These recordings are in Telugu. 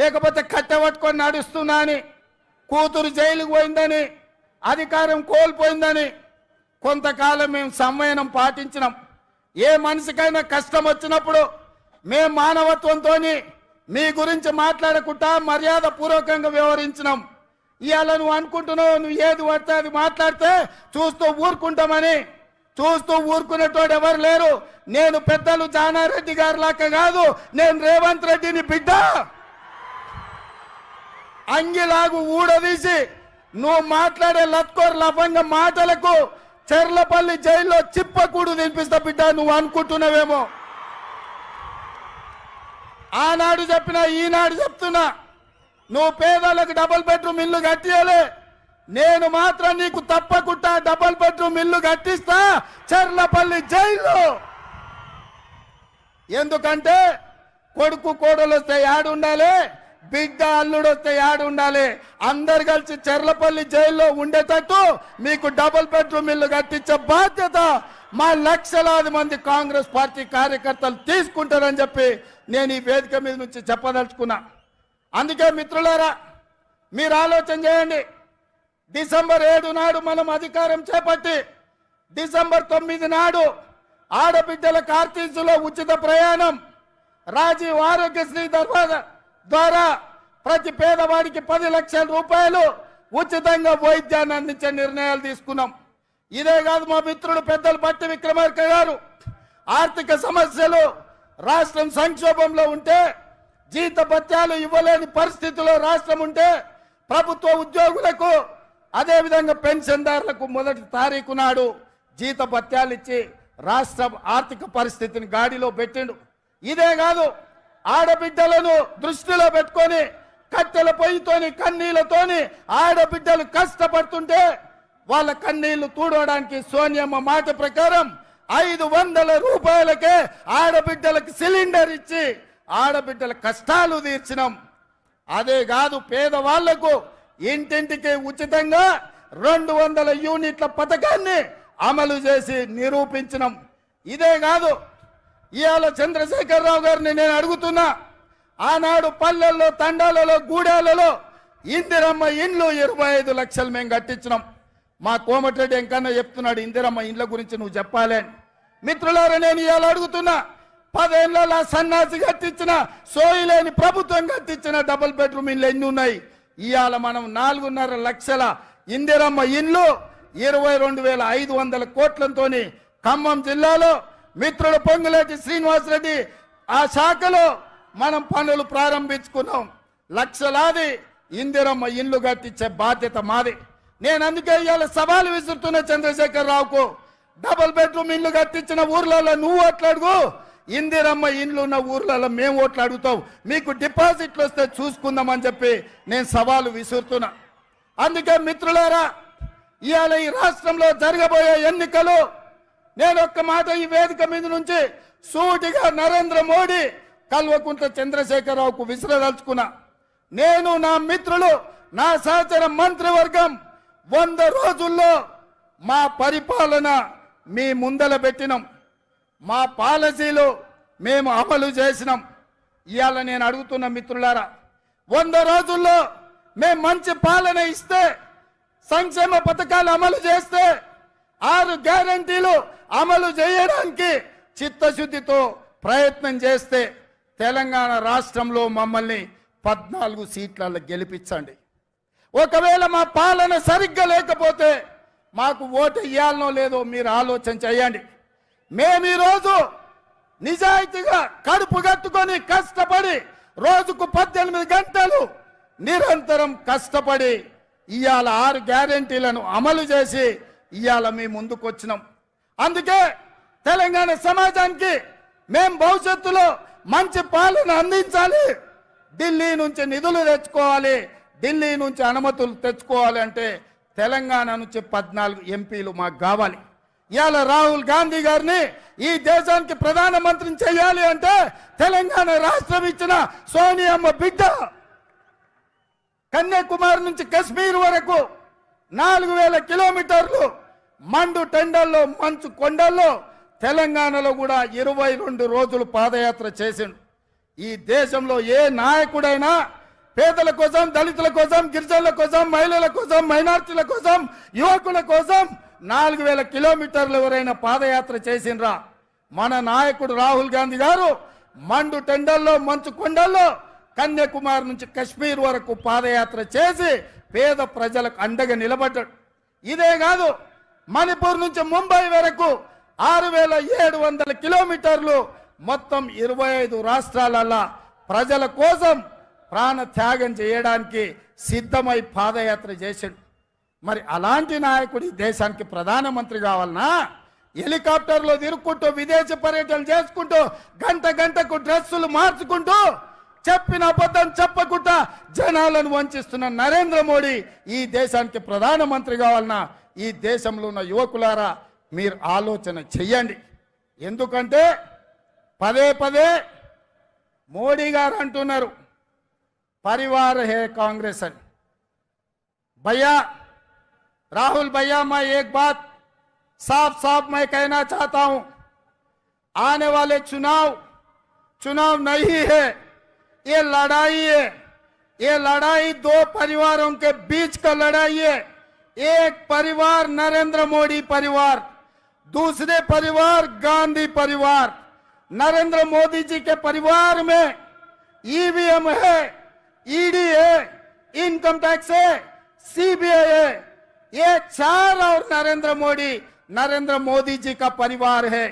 లేకపోతే కట్టె పట్టుకొని నడుస్తున్నా అని కూతురు జైలుకు పోయిందని అధికారం కోల్పోయిందని కొంతకాలం మేము సంవయనం పాటించినాం. ఏ మనిషికైనా కష్టం వచ్చినప్పుడు మేము మానవత్వంతో మీ గురించి మాట్లాడకుండా మర్యాద పూర్వకంగా వ్యవహరించినాం. ఇవాళ నువ్వు అనుకుంటున్నావు నువ్వు ఏది పడితే అది మాట్లాడితే చూస్తూ ఊరుకుంటామని. చూస్తూ ఊరుకునేటోడు ఎవరు లేరు. నేను పెద్దలు జానారెడ్డి గారి లాక్క కాదు నేను రేవంత్ రెడ్డిని బిడ్డ. అంగిలాగు ఊడదీసి నువ్వు మాట్లాడే లత్కోర్ లభంగ మాటలకు చెర్లపల్లి జైల్లో చిప్పకూడు తినిపిస్తా బిడ్డ నువ్వు అనుకుంటున్నావేమో. ఆనాడు చెప్పినా ఈనాడు చెప్తున్నా. నువ్వు పేదలకు డబుల్ బెడ్రూమ్ ఇల్లు కట్టియలే. నేను మాత్రం నీకు తప్పకుండా డబుల్ బెడ్రూమ్ ఇల్లు కట్టిస్తా చెర్లపల్లి జైల్లో. ఎందుకంటే కొడుకు కోడలు వస్తే ఆడుండాలి ఉండాలి బిడ్డ అల్లుడు వస్తే యాడు ఉండాలి. అందరు కలిసి చెర్లపల్లి జైల్లో ఉండేటట్టు మీకు డబుల్ బెడ్రూమ్ ఇల్లు కట్టించే బాధ్యత మా లక్షలాది మంది కాంగ్రెస్ పార్టీ కార్యకర్తలు తీసుకుంటారని చెప్పి నేను ఈ వేదిక మీద నుంచి చెప్పదలుచుకున్నా. అందుకే మిత్రులారా మీరు ఆలోచన చేయండి. డిసెంబర్ ఏడు నాడు మనం అధికారం చేపట్టి డిసెంబర్ తొమ్మిది నాడు ఆడబిడ్డల కార్తీసులో ఉచిత ప్రయాణం. రాజీవ్ ఆరోగ్యశ్రీ తర్వాత ద్వారా ప్రతి పేదవాడికి పది లక్షల రూపాయలు ఉచితంగా వైద్యాన్ని అందించే నిర్ణయాలు తీసుకున్నాం. ఇదే కాదు మా మిత్రుడు పెద్దలు బట్టి విక్రమార్క గారు ఆర్థిక సమస్యలు రాష్ట్రం సంక్షోభంలో ఉంటే జీత భత్యాలు ఇవ్వలేని పరిస్థితిలో రాష్ట్రం ఉంటే ప్రభుత్వ ఉద్యోగులకు అదేవిధంగా పెన్షన్దారులకు మొదటి తారీఖు నాడు జీత భత్యాలు ఇచ్చి రాష్ట్ర ఆర్థిక పరిస్థితిని గాడిలో పెట్టిండు. ఇదే కాదు ఆడబిడ్డలను దృష్టిలో పెట్టుకొని కట్టెల పొయ్యితోని కన్నీళ్ళతోని ఆడబిడ్డలు కష్టపడుతుంటే వాళ్ళ కన్నీళ్ళు తూడవడానికి సోనియమ్మ మాట ప్రకారం ఐదు వందల రూపాయలకే ఆడబిడ్డలకు సిలిండర్ ఇచ్చి ఆడబిడ్డల కష్టాలు తీర్చినాం. అదే కాదు పేదవాళ్ళకు ఇంటింటికి ఉచితంగా రెండు వందల యూనిట్ల పథకాన్ని అమలు చేసి నిరూపించినాం. ఇదే కాదు ఇవాళ చంద్రశేఖరరావు గారిని నేను అడుగుతున్నా ఆనాడు పల్లెల్లో తండాలలో గూడాలలో ఇందిరమ్మ ఇండ్లు ఇరవై ఐదు లక్షలు మేము కట్టించినాం. మా కోమటిరెడ్డి ఎంకన్నా చెప్తున్నాడు ఇందిరమ్మ ఇండ్ల గురించి నువ్వు చెప్పాలే అని. మిత్రులారా నేను ఇవాళ అడుగుతున్నా పదేళ్ళ సన్నాసి కట్టించిన సోయిలేని ప్రభుత్వం కట్టించిన డబుల్ బెడ్రూమ్ ఇండ్లు ఎన్ని ఉన్నాయి? ఇవాళ మనం నాలుగున్నర లక్షల ఇందిరమ్మ ఇండ్లు ఇరవై రెండు వేల ఐదు వందల కోట్లతోని ఖమ్మం జిల్లాలో మిత్రుడు పొంగులేటి శ్రీనివాసరెడ్డి ఆ శాఖలో మనం పనులు ప్రారంభించుకున్నాం. లక్షలాది ఇందిరమ్మ ఇల్లు కట్టించే బాధ్యత మాది. నేను అందుకే ఇవాళ సవాలు విసురుతున్న చంద్రశేఖర్ రావుకు డబుల్ బెడ్రూమ్ ఇల్లు కట్టించిన ఊర్లలో నువ్వు ఓట్లాడుగు ఇందిరమ్మ ఇండ్లు ఉన్న ఊర్లలో మేము ఓట్లు అడుగుతాం మీకు డిపాజిట్లు వస్తే చూసుకుందామని చెప్పి నేను సవాలు విసురుతున్నా. అందుకే మిత్రులారా ఇవాళ ఈ రాష్ట్రంలో జరగబోయే ఎన్నికలు నేను ఒక్క మాట ఈ వేదిక మీద నుంచి సూటిగా నరేంద్ర మోడీ కల్వకుంట్ల చంద్రశేఖరరావుకు విసిరదలుచుకున్నా. నేను నా మిత్రులు నా సహచర మంత్రివర్గం వంద రోజుల్లో మా పరిపాలన మీ ముందల పెట్టినాం. మా పాలసీలు మేము అమలు చేసినాం. ఇవాళ నేను అడుగుతున్న మిత్రులారా వంద రోజుల్లో మేము మంచి పాలన ఇస్తే సంక్షేమ పథకాలు అమలు చేస్తే ఆరు గ్యారంటీలు అమలు చేయడానికి చిత్తశుద్ధితో ప్రయత్నం చేస్తే తెలంగాణ రాష్ట్రంలో మమ్మల్ని పద్నాలుగు సీట్లలో గెలిపించండి. ఒకవేళ మా పాలన సరిగ్గా లేకపోతే మాకు ఓటు ఇవ్వాలనో లేదో మీరు ఆలోచన చేయండి. మేము ఈరోజు నిజాయితీగా కడుపు కట్టుకొని కష్టపడి రోజుకు పద్దెనిమిది గంటలు నిరంతరం కష్టపడి ఇవాళ ఆరు గ్యారెంటీలను అమలు చేసి ఇవాళ మీ ముందుకు వచ్చినాం అందుకే తెలంగాణ సమాజానికి మేం భవిష్యత్తులో మంచి పాలన అందించాలి. ఢిల్లీ నుంచి నిధులు తెచ్చుకోవాలి. ఢిల్లీ నుంచి అనుమతులు తెచ్చుకోవాలి అంటే తెలంగాణ నుంచి పద్నాలుగు ఎంపీలు మాకు కావాలి. ఇవాళ రాహుల్ గాంధీ గారిని ఈ దేశానికి ప్రధానమంత్రిని చేయాలి అంటే తెలంగాణ రాష్ట్రం ఇచ్చిన సోనియమ్మ బిడ్డ కన్యాకుమారి నుంచి కశ్మీర్ వరకు నాలుగు వేల కిలోమీటర్లు మండు టెండల్లో మంచు కొండల్లో తెలంగాణలో కూడా ఇరవై రెండు రోజులు పాదయాత్ర చేసిండు. ఈ దేశంలో ఏ నాయకుడైనా పేదల కోసం దళితుల కోసం గిరిజనుల కోసం మహిళల కోసం మైనార్టీల కోసం యువకుల కోసం నాలుగు వేల కిలోమీటర్లు ఎవరైనా పాదయాత్ర చేసిండ్రా? మన నాయకుడు రాహుల్ గాంధీ గారు మండు టెండల్లో మంచు కొండల్లో కన్యాకుమారి నుంచి కశ్మీర్ వరకు పాదయాత్ర చేసి పేద ప్రజలకు అండగా నిలబడ్డాడు. ఇదే కాదు మణిపూర్ నుంచి ముంబై వరకు ఆరు వేల ఏడు వందల కిలోమీటర్లు మొత్తం ఇరవై ఐదు రాష్ట్రాలలో ప్రజల కోసం ప్రాణ త్యాగం చేయడానికి సిద్ధమై పాదయాత్ర చేశాడు మరి అలాంటి నాయకుడు ఈ దేశానికి ప్రధానమంత్రి కావాలనా? హెలికాప్టర్లో తిరుక్కుంటూ విదేశీ పర్యటనలు చేసుకుంటూ గంట గంటకు డ్రెస్సులు మార్చుకుంటూ చెప్పిన అబద్ధం చెప్పకుండా జనాలను వంచిస్తున్న నరేంద్ర మోడీ ఈ దేశానికి ప్రధానమంత్రి కావాలన్నా ఈ దేశంలో ఉన్న యువకులారా మీరు ఆలోచన చెయ్యండి ఎందుకంటే పదే పదే మోడీ గారు అంటున్నారు పరివార్ హే కాంగ్రెస్ అని भैया राहुल भैया मैं एक बात साफ साफ मैं कहना चाहता हूं आने वाले चुनाव चुनाव नहीं है ये लड़ाई है ये लड़ाई दो परिवारों के बीच का लड़ाई है एक परिवार, नरेंद्र मोदी परिवार, दूसरे परिवार, गांधी परिवार। नरेंद्र मोदी जी के परिवार में ईवीएम है ईडी है इनकम टैक्स है सीबीआई है। ये चार और नरेंद्र मोदी नरेंद्र मोदी जी का परिवार है।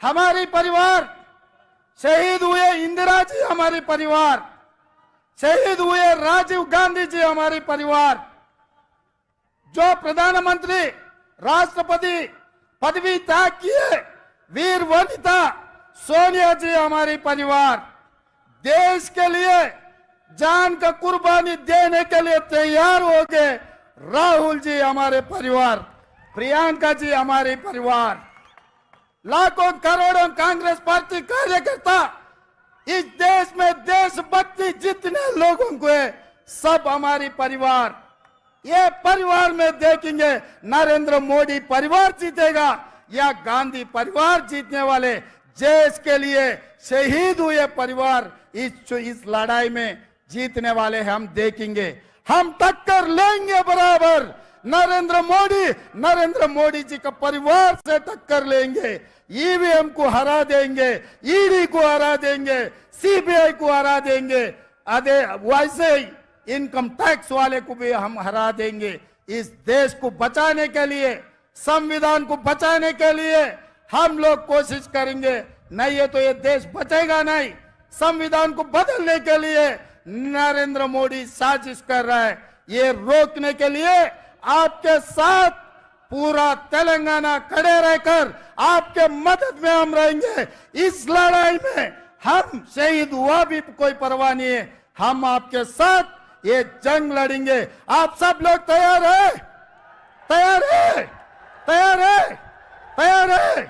हमारी परिवार, शहीद हुए इंदिरा जी हमारी परिवार, शहीद हुए राजीव गांधी जी हमारी परिवार। जो प्रधानमंत्री राष्ट्रपति पदवी त्याग किए, वीर वनिता, सोनिया जी हमारी परिवार, देश के लिए जान का कुर्बानी देने के लिए तैयार हो गए राहुल जी हमारे परिवार, प्रियंका जी हमारे परिवार। लाखों करोड़ों कांग्रेस पार्टी कार्यकर्ता इस देश में देशभक्ति जितने लोगों को है, सब हमारी परिवार। ये परिवार में देखेंगे, नरेंद्र मोदी परिवार जीतेगा, या गांधी परिवार जीतने वाले देश के लिए शहीद हुए परिवार इस इस लड़ाई में जीतने वाले हम देखेंगे। हम टक्कर लेंगे बराबर। नरेंद्र मोदी नरेंद्र मोदी जी का परिवार से टक्कर लेंगे। ईवीएम को हरा देंगे, ईडी को हरा देंगे, सीबीआई को हरा देंगे। अदे, वैसे ही इनकम टैक्स वाले को भी हम हरा देंगे। इस देश को बचाने के लिए, संविधान को बचाने के लिए हम लोग कोशिश करेंगे। नहीं है तो ये देश बचेगा नहीं। संविधान को बदलने के लिए नरेंद्र मोदी साजिश कर रहा है। ये रोकने के लिए आपके साथ पूरा तेलंगाना खड़े रहकर आपके मदद में हम रहेंगे। इस लड़ाई में हम शहीद हुआ भी कोई परवाह नहीं है। हम आपके साथ ये जंग लड़ेंगे आप सब लोग तैयार है तैयार है तैयार है तैयार है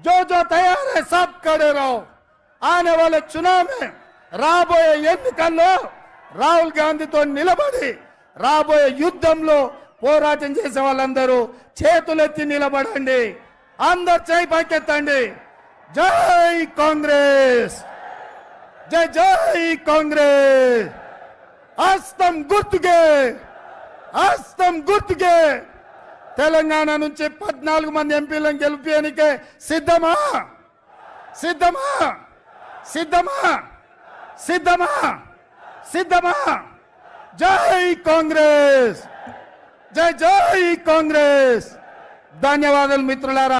जो जो तैयार है सब खड़े रहो आने वाले चुनाव में రాబోయే ఎన్నికల్లో రాహుల్ గాంధీతో నిలబడి రాబోయే యుద్ధంలో పోరాటం చేసే వాళ్ళందరూ చేతులెత్తి నిలబడండి అందరు చేయి పైకెత్తండి జై కాంగ్రెస్ జై జై కాంగ్రెస్ హస్తం గుర్తుకే హస్తం గుర్తుకే. తెలంగాణ నుంచి పద్నాలుగు మంది ఎంపీలను గెలిపేయనికే సిద్ధమా? సిద్ధమా? సిద్ధమా? సిద్ధమా? సిద్ధమా? జై కాంగ్రెస్! జై జై కాంగ్రెస్! ధన్యవాదాలు మిత్రులారా.